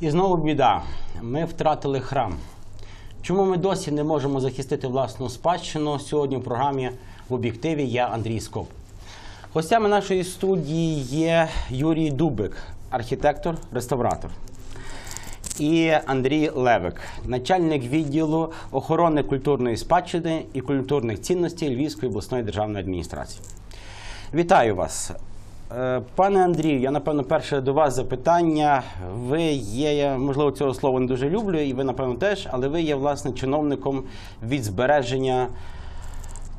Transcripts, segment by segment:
І знову біда. Ми втратили храм. Чому ми досі не можемо захистити власну спадщину? Сьогодні в програмі в об'єктиві я Андрій Скоп. Гостями нашої студії є Юрій Дубик, архітектор, реставратор. І Андрій Левик, начальник відділу охорони культурної спадщини і культурних цінностей Львівської обласної державної адміністрації. Вітаю вас. Е, Пане Андрію, я напевно перше до вас запитання. Ви є, я можливо цього слова не дуже люблю, і ви, напевно, теж, але ви є власне чиновником від збереження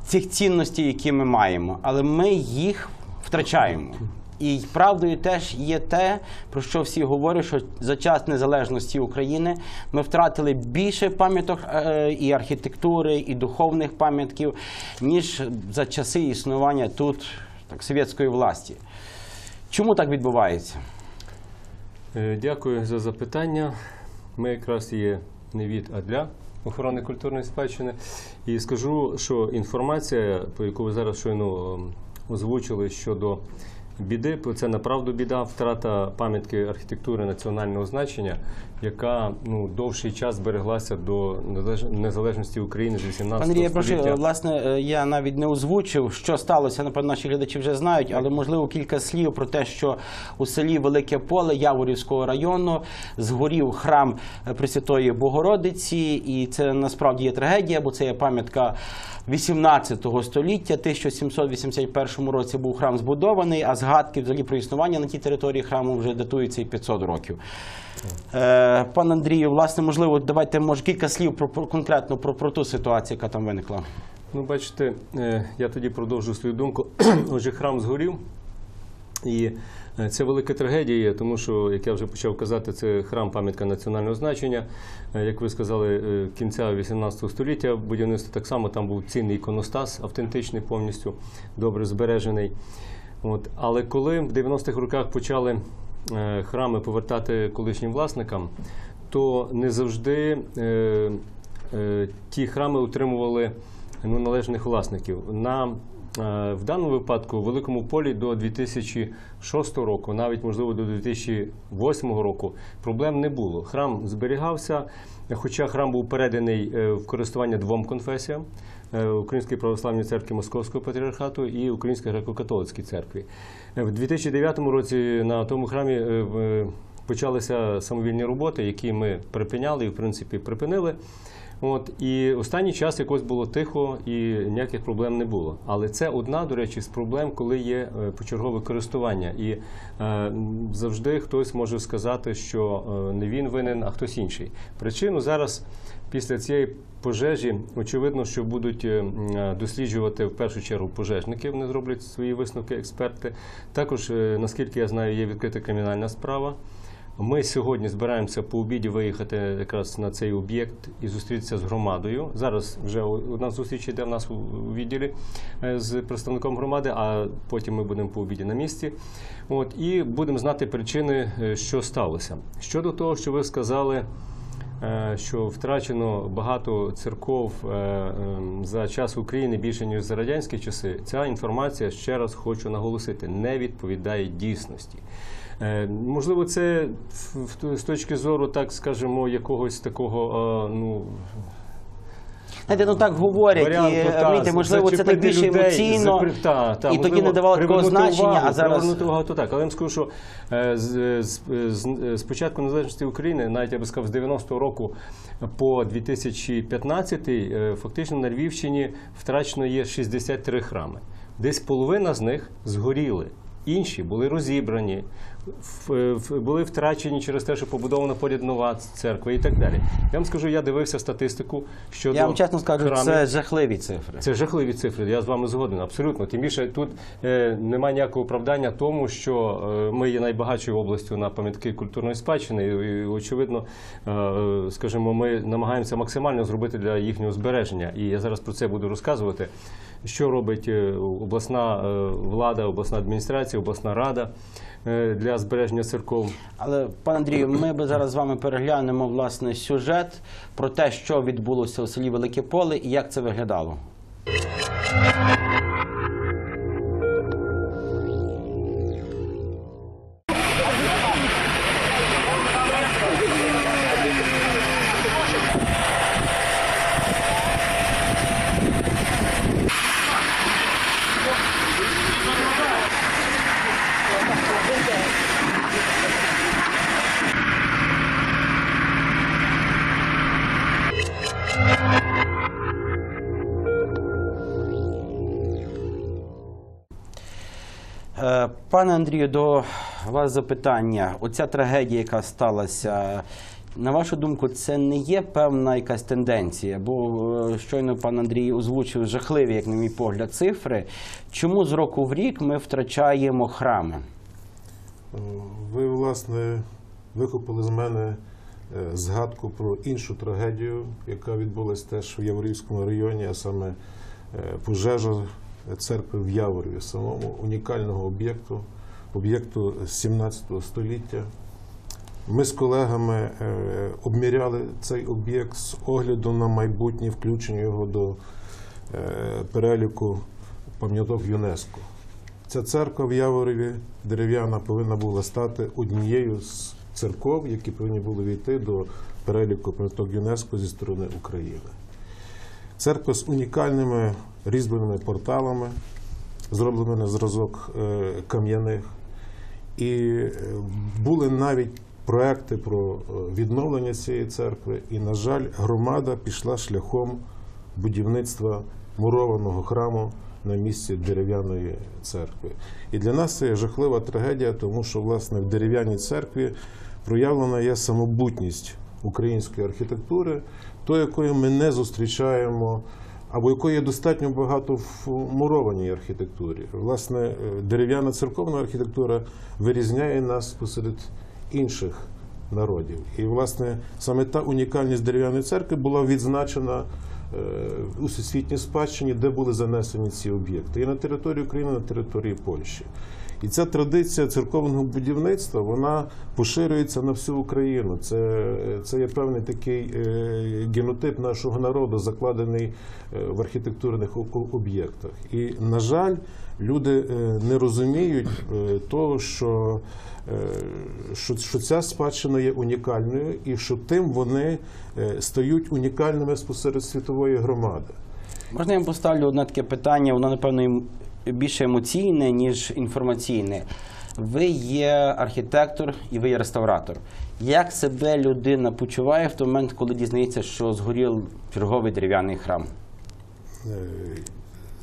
цих цінностей, які ми маємо, але ми їх втрачаємо. І правдою теж є те, про що всі говорять, що за час незалежності України ми втратили більше пам'яток е, і архітектури, і духовних пам'ятків, ніж за часи існування тут так, совєтської власті. Чому так відбувається? Е, Дякую за запитання. Ми якраз є не від, а для охорони культурної спадщини. І скажу, що інформація, по яку ви зараз щойно ем, озвучили щодо біди, це направду біда, втрата пам'ятки архітектури національного значення, яка ну, довший час збереглася до незалеж- незалежності України з 18 Андрій, я прошу, власне, е, я навіть не озвучив, що сталося. Напевно, наші глядачі вже знають, але можливо кілька слів про те, що у селі Велике Поле Яворівського району згорів храм е, Пресвятої Богородиці, і це насправді є трагедія, бо це є пам'ятка 18 століття. 1781 році був храм збудований, а згадки взагалі про існування на тій території храму вже датуються і 500 років. Е, Пан Андрію, власне, можливо, давайте може кілька слів про, про конкретно про, про ту ситуацію, яка там виникла. Ну, бачите, е, я тоді продовжу свою думку. Отже, храм згорів. І е, це велика трагедія, тому що, як я вже почав казати, це храм пам'ятка національного значення. Е, Як ви сказали, кінця 18 століття будівництво так само там був цінний іконостас, автентичний, повністю добре збережений. От. Але коли в 90-х роках почали е, храми повертати колишнім власникам, то не завжди е, е, ті храми утримували ну, належних власників. На, в даному випадку в Великому полі до 2006 року, навіть можливо до 2008 року, проблем не було. Храм зберігався, хоча храм був переданий е, в користування двом конфесіям. е, Українській православній церкві Московського патріархату і Українській греко-католицькій церкві. Е, В 2009 році на тому храмі е, почалися самовільні роботи, які ми припиняли і, в принципі, припинили. От і останній час якось було тихо і ніяких проблем не було. Але це одна, до речі, з проблем, коли є е, почергове користування. І е, завжди хтось може сказати, що е, не він винен, а хтось інший. Причину зараз. Після цієї пожежі очевидно, що будуть е, досліджувати в першу чергу пожежники. Вони зроблять свої висновки, експерти. Також, наскільки я знаю, є відкрита кримінальна справа. Ми сьогодні збираємося по обіді виїхати якраз на цей об'єкт і зустрітися з громадою. Зараз вже одна зустріч йде в нас у відділі е, з представником громади, а потім ми будемо по обіді на місці. От і будемо знати причини, е, що сталося. Щодо того, що ви сказали. е, Що втрачено багато церков ем, за час України більше ніж за радянські часи. Ця інформація ще раз хочу наголосити, не відповідає дійсності. Е, Можливо, це з точки зору, так скажемо, якогось такого е, ну Знаєте, ну так говорять, варіанту, і розумієте, можливо, це так більше людей, емоційно, запри- та, та, і тоді не давало такого значення, увагу, а зараз привернути увагу, то так. Але я вам скажу, що е, з, з, з, з початку незалежності України, навіть я би сказав, з 90-го року по 2015 е, фактично на Львівщині втрачено є 63 храми. Десь половина з них згоріли. Інші були розібрані, були втрачені через те, що побудована поряд нова церква і так далі. Я вам скажу, я дивився статистику щодо я вам чесно скажу, храмів. це жахливі цифри. Це жахливі цифри. Я з вами згоден. Абсолютно. Тим більше тут е, немає ніякого оправдання тому, що е, ми є найбагатшою областю на пам'ятки культурної спадщини. І, і, очевидно, е, скажімо, ми намагаємося максимально зробити для їхнього збереження. І я зараз про це буду розказувати. Що робить е, обласна е, влада, обласна адміністрація, обласна рада е, для збереження церков. Але, пане Андрію, ми би зараз з вами переглянемо власне сюжет про те, що відбулося у селі Велике Поле і як це виглядало. Пане Андрію, до вас запитання. Оця трагедія, яка сталася, на вашу думку, це не є певна якась тенденція? Бо е, щойно пан Андрій озвучив жахливі, як на мій погляд, цифри. Чому з року в рік ми втрачаємо храми? Ви, власне, викупили з мене е, згадку про іншу трагедію, яка відбулася теж в Яворівському районі, а саме е, пожежа церкви в Яворові, самому унікального об'єкту, об'єкту 17 століття. Ми з колегами е, обміряли цей об'єкт з огляду на майбутнє включення його до е, переліку пам'яток ЮНЕСКО. Ця церква в Яворові дерев'яна повинна була стати однією з церков, які повинні були війти до переліку пам'яток ЮНЕСКО зі сторони України. Церква з унікальними різьбленими порталами, зробленими на зразок е, кам'яних. І е, були навіть проекти про е, відновлення цієї церкви. І, на жаль, громада пішла шляхом будівництва мурованого храму на місці дерев'яної церкви. І для нас це жахлива трагедія, тому що власне в дерев'яній церкві проявлена є самобутність української архітектури, тої, якої ми не зустрічаємо. Або якої є достатньо багато в мурованій архітектурі. Власне, е, дерев'яна церковна архітектура вирізняє нас посеред інших народів. І, власне, саме та унікальність дерев'яної церкви була відзначена е, у всесвітній спадщині, де були занесені ці об'єкти, і на території України, і на території Польщі. І ця традиція церковного будівництва вона поширюється на всю Україну. Це, це є певний такий е, генотип нашого народу, закладений е, в архітектурних об'єктах. І, на жаль, люди е, не розуміють того, що, що, що ця спадщина є унікальною, і що тим вони стають унікальними спосеред світової громади. Можна я вам поставлю одне таке питання, воно, напевно, більше емоційне, ніж інформаційне. Ви є архітектор і ви є реставратор. Як себе людина почуває в той момент, коли дізнається, що згорів черговий дерев'яний храм? Е,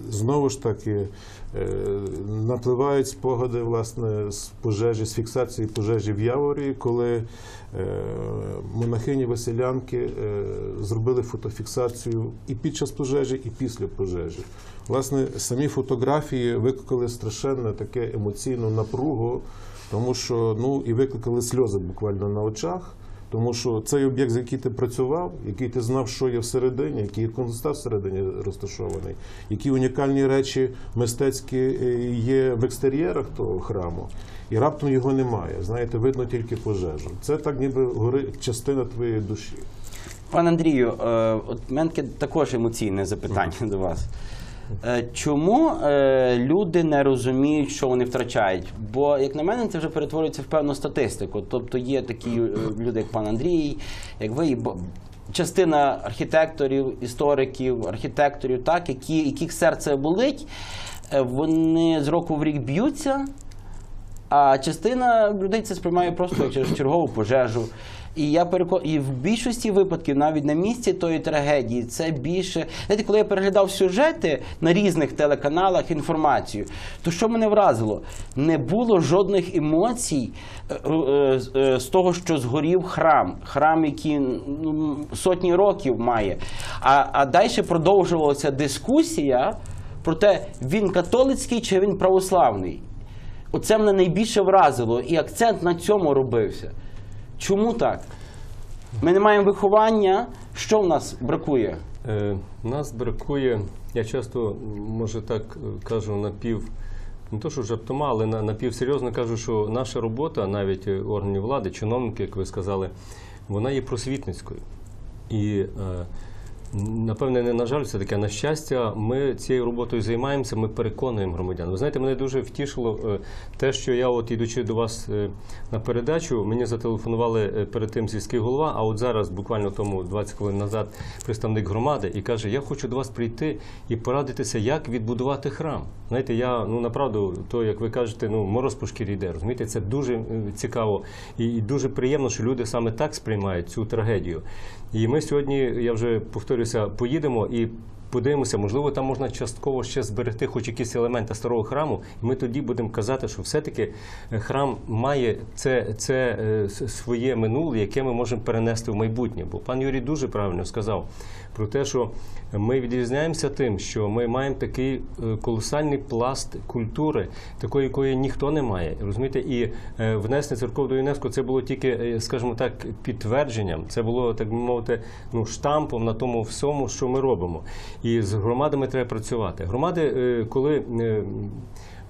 Знову ж таки, е, напливають спогади власне з пожежі, з фіксації пожежі в Яворі, коли е, монахині Василянки е, зробили фотофіксацію і під час пожежі, і після пожежі. Власне, самі фотографії викликали страшенне таке емоційну напругу, тому що ну і викликали сльози буквально на очах. Тому що цей об'єкт, за який ти працював, який ти знав, що є всередині, який є констат всередині розташований, які унікальні речі мистецькі е, є в екстер'єрах того храму, і раптом його немає. Знаєте, видно тільки пожежу. Це так, ніби горить частина твоєї душі. Пане Андрію, е, от мене також емоційне запитання до вас. Е, Чому е, люди не розуміють, що вони втрачають? Бо, як на мене, це вже перетворюється в певну статистику. Тобто є такі е, люди, як пан Андрій, як ви, частина архітекторів, істориків, архітекторів, так, які, яких серце болить, вони з року в рік б'ються, а частина людей це сприймає просто через чергову пожежу. І я переко... і в більшості випадків, навіть на місці тої трагедії, це більше. Знаєте, коли я переглядав сюжети на різних телеканалах інформацію, то що мене вразило? Не було жодних емоцій е, е, е, з того, що згорів храм. Храм, який ну, сотні років має. А, а далі продовжувалася дискусія про те, він католицький чи він православний. Оце мене найбільше вразило, і акцент на цьому робився. Чому так? Ми не маємо виховання. Що в нас бракує? Е, Нас бракує, я часто, може так е, кажу, напів, не то що жартома, але на- напівсерйозно кажу, що наша робота, навіть е, органів влади, чиновники, як ви сказали, вона є просвітницькою. І е, Напевне, не на жаль, все таке на щастя. Ми цією роботою займаємося. Ми переконуємо громадян. Ви знаєте, мене дуже втішило е, те, що я, от ідучи до вас е, на передачу, мені зателефонували е, перед тим сільський голова. А от зараз, буквально тому 20 хвилин назад, представник громади і каже: Я хочу до вас прийти і порадитися, як відбудувати храм. Знаєте, я ну направду, то як ви кажете, ну мороз по шкірі йде. Розумієте, це дуже цікаво і, дуже приємно, що люди саме так сприймають цю трагедію. І ми сьогодні, я вже повторюся, поїдемо і подивимося, можливо, там можна частково ще зберегти хоч якісь елементи старого храму, і ми тоді будемо казати, що все-таки е, храм має це, це е, своє минуле, яке ми можемо перенести в майбутнє. Бо пан Юрій дуже правильно сказав про те, що ми відрізняємося тим, що ми маємо такий е, колосальний пласт культури, такої, якої ніхто не має. Розумієте, і е, внесення церков до ЮНЕСКО це було тільки, е, скажімо так, підтвердженням. Це було так би мовити, ну штампом на тому всьому, що ми робимо. І з громадами треба працювати. Громади, коли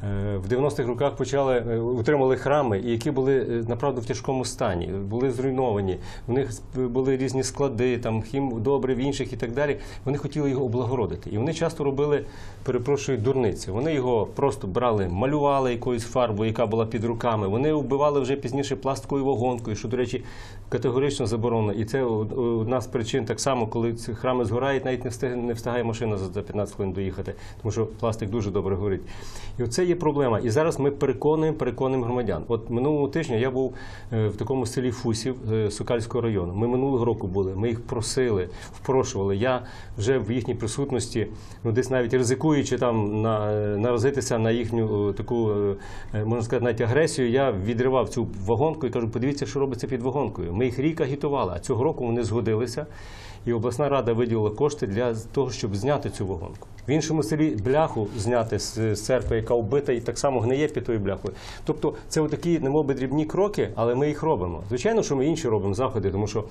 В 90-х роках почали е, утримали храми, які були е, направду в тяжкому стані, були зруйновані. У них були різні склади, там хім добрив інших і так далі. Вони хотіли його облагородити. І вони часто робили, перепрошую, дурниці. Вони його просто брали, малювали якоюсь фарбою, яка була під руками. Вони вбивали вже пізніше пластикою вагонкою, що, до речі, категорично заборонено. І це од- одна з причин так само, коли ці храми згорають, навіть не встигає, машина за 15 хвилин доїхати, тому що пластик дуже добре горить. І оце є проблема. І зараз ми переконуємо, переконуємо громадян. От минулого тижня я був е, в такому селі Фусів е, Сокальського району. Ми минулого року були. Ми їх просили, впрошували. Я вже в їхній присутності, ну десь навіть ризикуючи там на, е, наразитися на їхню таку, можна сказати, навіть агресію, я відривав цю вагонку і кажу, подивіться, що робиться під вагонкою. Ми їх рік агітували, а цього року вони згодилися. І обласна рада виділила кошти для того, щоб зняти цю вагонку. В іншому селі бляху зняти з церкви, яка вбита і так само гниє під тою бляхою. Тобто це отакі, немовби дрібні кроки, але ми їх робимо. Звичайно, що ми інші робимо заходи, тому що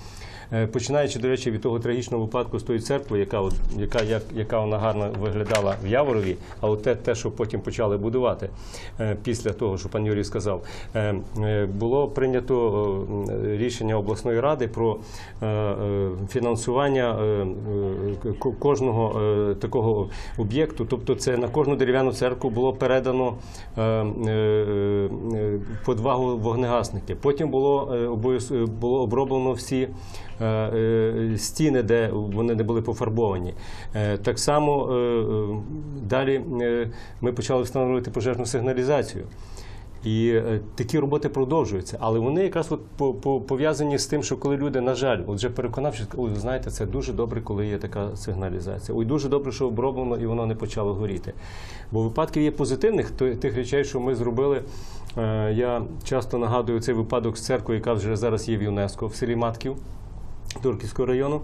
е, починаючи, до речі, від того трагічного випадку з тої церкви, яка, от, яка, як, яка вона гарно виглядала в Яворові, а от те, те, що потім почали будувати е, після того, що пан Юрій сказав, е, було прийнято рішення обласної ради про е, фінансування е, е, ко- кожного е, такого об'єкту. Тобто, це на кожну дерев'яну церкву було передано по два вогнегасники. Потім було було оброблено всі. Стіни, де вони не були пофарбовані. Так само далі ми почали встановлювати пожежну сигналізацію. І е, такі роботи продовжуються, але вони якраз от по- по- пов'язані з тим, що коли люди, на жаль, от вже переконавшись, ой, знаєте, це дуже добре, коли є така сигналізація. Ой, дуже добре, що оброблено і воно не почало горіти. Бо випадків є позитивних тих речей, що ми зробили. Е, Я часто нагадую цей випадок з церквою, яка вже зараз є в ЮНЕСКО в селі Матків. Турківського району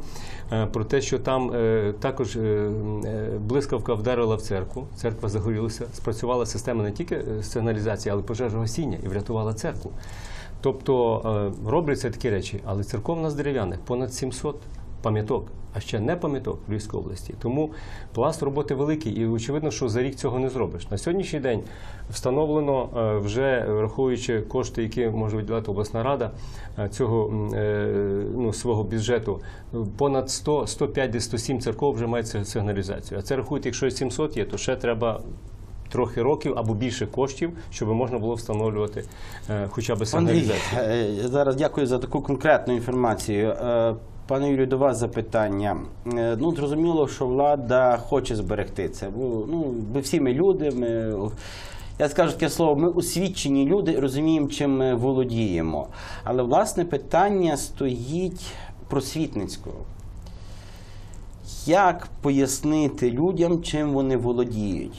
е, про те, що там е, також е, блискавка вдарила в церкву, церква загорілася, спрацювала система не тільки сигналізації, але й пожежогасіння і врятувала церкву. Тобто робляться такі речі, але церков у нас дерев'яних понад 700 пам'яток, а ще не пам'яток в Львівській області. Тому пласт роботи великий, і очевидно, що за рік цього не зробиш. На сьогоднішній день встановлено е, вже враховуючи кошти, які може виділяти обласна рада е, цього е, ну, свого бюджету, понад 100, 105, десь 107 церков вже мають сигналізацію. А це рахуйте, якщо 700 є, то ще треба. Трохи років або більше коштів, щоб можна було встановлювати е, хоча б сигналізацію. е, зараз дякую за таку конкретну інформацію. Пане Юрію, до вас запитання. Е, Ну, зрозуміло, що влада хоче зберегти це. Ну, ми всі ми люди. Ми, я скажу таке слово, ми освічені люди, розуміємо, чим ми володіємо. Але власне питання стоїть просвітницького. Як пояснити людям, чим вони володіють?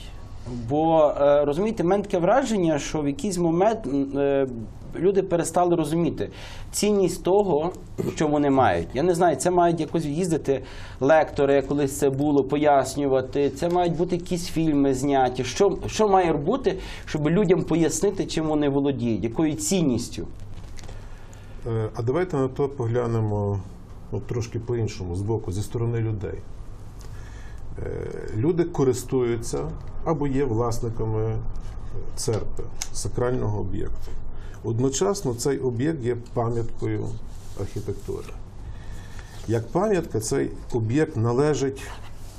Бо е, розумієте, в мене таке враження, що в якийсь момент е, люди перестали розуміти цінність того, що вони мають. Я не знаю, це мають якось їздити лектори, колись це було, пояснювати. Це мають бути якісь фільми зняті. Що, що має бути, щоб людям пояснити, чим вони володіють, якою цінністю? Е, А давайте на то поглянемо ну, трошки по-іншому, з боку, зі сторони людей. Е, Люди користуються або є власниками церкви, сакрального об'єкту. Одночасно цей об'єкт є пам'яткою архітектури. Як пам'ятка, цей об'єкт належить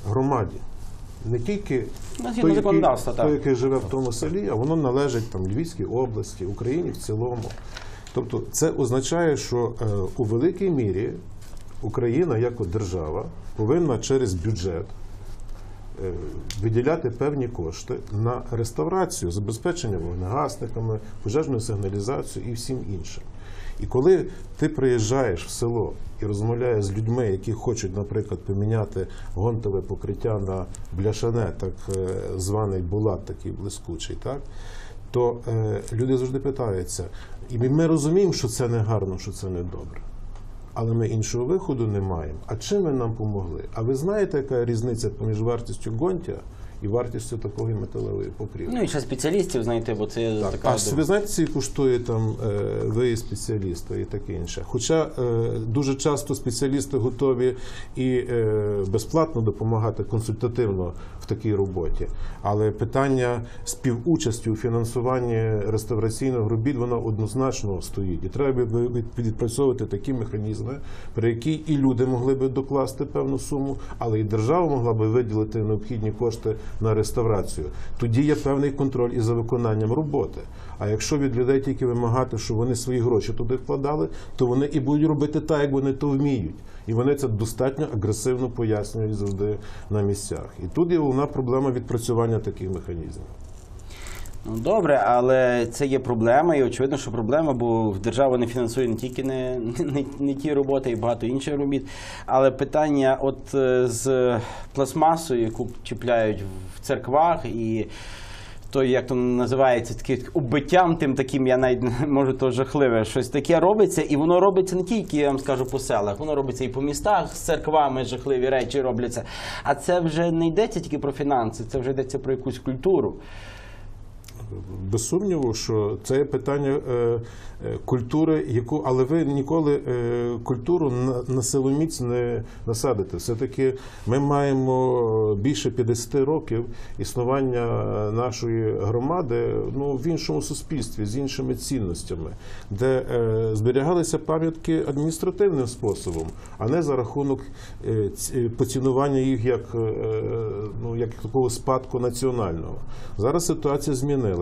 громаді. Не тільки Ну, той, який, той, який живе в тому селі, а воно належить там Львівській області, Україні в цілому. Тобто це означає, що е, у великій мірі Україна як держава повинна через бюджет виділяти певні кошти на реставрацію, забезпечення вогнегасниками, пожежною сигналізацією і всім іншим. І коли ти приїжджаєш в село і розмовляєш з людьми, які хочуть, наприклад, поміняти гонтове покриття на бляшане, так е, званий булат, такий блискучий, так? то е, люди завжди питаються. І ми розуміємо, що це не гарно, що це не добре. Але ми іншого виходу не маємо. А чим ви нам помогли? А ви знаєте, яка різниця поміж вартістю гонтя і вартістю такої металевої покрівлі? Ну і ще спеціалістів знайти, бо це Так, така. а ви знаєте, скільки коштує там е, виїзд спеціаліста і таке інше. Хоча е, дуже часто спеціалісти готові і е, безплатно допомагати консультативно в такій роботі. Але питання співучасті у фінансуванні реставраційних робіт воно однозначно стоїть. І треба ви- ви- відпрацьовувати такі механізми, при які і люди могли би докласти певну суму, але і держава могла би виділити необхідні кошти на реставрацію. Тоді є певний контроль і за виконанням роботи. А якщо від людей тільки вимагати, щоб вони свої гроші туди вкладали, то вони і будуть робити так, як вони то вміють. І вони це достатньо агресивно пояснюють завжди на місцях. І тут є головна проблема відпрацювання таких механізмів. Ну добре, але це є проблема, і очевидно, що проблема, бо держава не фінансує не тільки не, не, не ті роботи, і багато інших робіт. Але питання, от е, з пластмасою, яку чіпляють в церквах, і то, як то називається, таким убиттям, тим таким, я навіть можу то жахливе, щось таке робиться, і воно робиться не тільки, я вам скажу, по селах, воно робиться і по містах з церквами, жахливі речі робляться. А це вже не йдеться тільки про фінанси, це вже йдеться про якусь культуру. Без сумніву, що це питання е, е, культури, яку, але ви ніколи е, культуру на, силоміць не насадите. Все-таки ми маємо більше 50 років існування нашої громади ну, в іншому суспільстві, з іншими цінностями, де зберігалися пам'ятки адміністративним способом, а не за рахунок поцінування їх як, ну, як такого спадку національного. Зараз ситуація змінилася,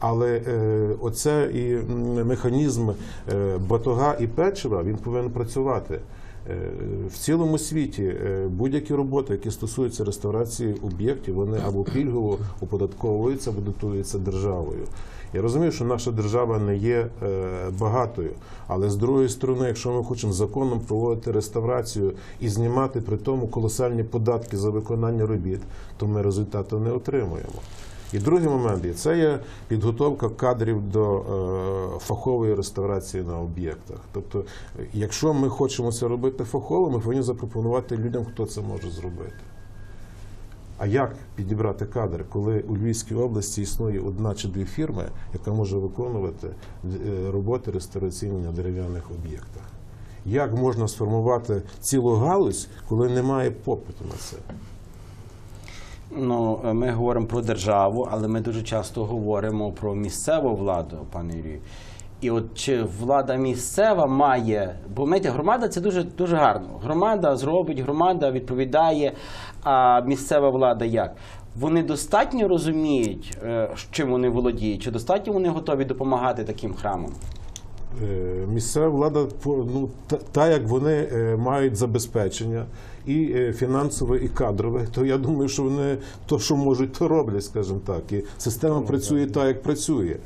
але е, оце і механізм е, батога і печива він повинен працювати. Е, В цілому світі будь-які роботи, які стосуються реставрації об'єктів, вони або пільгово оподатковуються, або дотуються державою. Я розумію, що наша держава не є багатою, але з другої сторони, якщо ми хочемо законом проводити реставрацію і знімати при тому колосальні податки за виконання робіт, то ми результату не отримуємо. І другий момент це є підготовка кадрів до е, фахової реставрації на об'єктах. Тобто, якщо ми хочемо це робити фахово, ми повинні запропонувати людям, хто це може зробити. А як підібрати кадри, коли у Львівській області існує одна чи дві фірми, яка може виконувати е, роботи реставраційні на дерев'яних об'єктах? Як можна сформувати цілу галузь, коли немає попиту на це? Ну, е, ми говоримо про державу, але ми дуже часто говоримо про місцеву владу, пане Юрію. І от чи влада місцева має, бо знаєте, громада це дуже дуже гарно. Громада зробить, громада відповідає. А місцева влада як? Вони достатньо розуміють, е, чим вони володіють, чи достатньо вони готові допомагати таким храмам? Е, місцева влада ну та, та як вони мають забезпечення і е, фінансове, і кадрове, то я думаю, що вони то, що можуть, то роблять, скажімо так. І система працює так, як працює.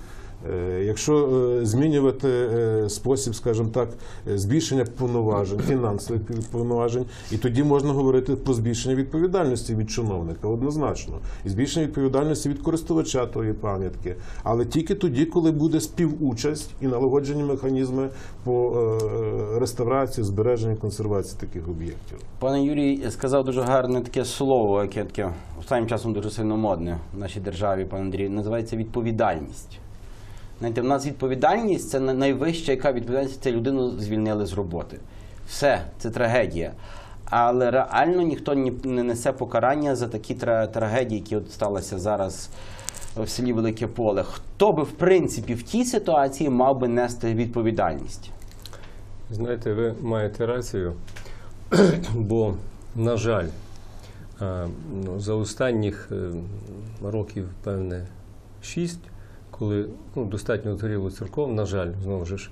Е, Якщо е, змінювати е, спосіб, скажімо так, збільшення повноважень, фінансових повноважень, і тоді можна говорити про збільшення відповідальності від чиновника, однозначно, і збільшення відповідальності від користувача тої пам'ятки, але тільки тоді, коли буде співучасть і налагоджені механізми по реставрації, збереженню, консервації таких об'єктів. Пане Юрій сказав дуже гарне таке слово, яке таке останнім часом дуже сильно модне в нашій державі, пане Андрій, називається відповідальність. Знаєте, в нас відповідальність це на- найвища, яка відповідальність це людину звільнили з роботи. Все, це трагедія. Але реально ніхто не несе покарання за такі трагедії, які от сталися зараз в селі Велике Поле. Хто би в принципі в тій ситуації мав би нести відповідальність? Знаєте, ви маєте рацію, бо, на жаль, е, ну, за останніх е, років, певне, шість, коли ну, достатньо згоріло церков, на жаль, знову ж,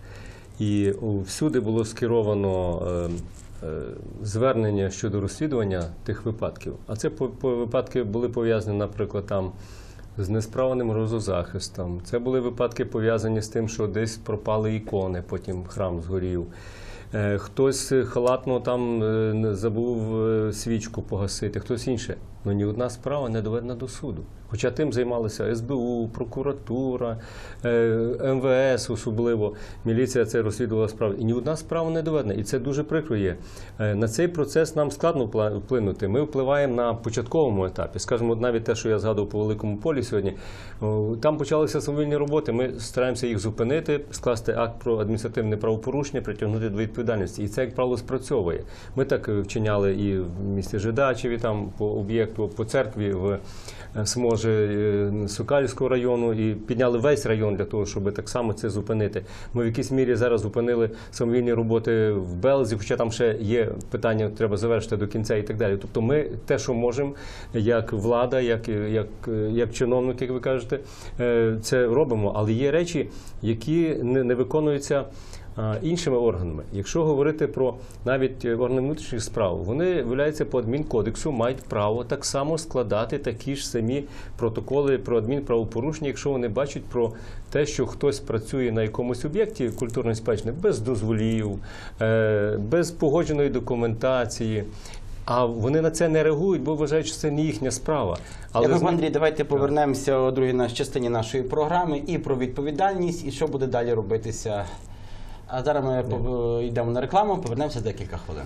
і всюди було скеровано е, е, звернення щодо розслідування тих випадків. А це по, по випадки були пов'язані, наприклад, там з несправним розозахистом. Це були випадки пов'язані з тим, що десь пропали ікони, потім храм згорів. Е, Хтось халатно там е, забув е, свічку погасити, хтось інше. Ну ні одна справа не доведена до суду. Хоча тим займалися СБУ, прокуратура, е, МВС особливо. Міліція це розслідувала справу. І ні одна справа не доведена. І це дуже прикро є. Е, На цей процес нам складно вплинути. Ми впливаємо на початковому етапі. Скажімо, навіть те, що я згадував по великому полі сьогодні. Там почалися самовільні роботи. Ми стараємося їх зупинити, скласти акт про адміністративне правопорушення, притягнути до відповідальності. І це, як правило, спрацьовує. Ми так е, вчиняли і в місті Жидачеві, там по об'єкту, по церкві в е, Сможі е, району і підняли весь район для того, щоб так само це зупинити. Ми в якійсь мірі зараз зупинили самовільні роботи в Белзі, хоча там ще є питання, треба завершити до кінця і так далі. Тобто, ми те, що можемо, як влада, як, як, як чиновник, як ви кажете, е, це робимо. Але є речі, які не, не виконуються. Іншими органами, якщо говорити про навіть органи внутрішніх справ, вони виявляються по адмінкодексу, мають право так само складати такі ж самі протоколи про адмінправопорушення, якщо вони бачать про те, що хтось працює на якомусь об'єкті культурної спадщини без дозволів, е, без погодженої документації. А вони на це не реагують, бо вважають, що це не їхня справа. Але зна- Андрій, давайте повернемося у другій частині нашої програми і про відповідальність, і що буде далі робитися. А зараз ми пов- йдемо на рекламу, повернемося за декілька хвилин.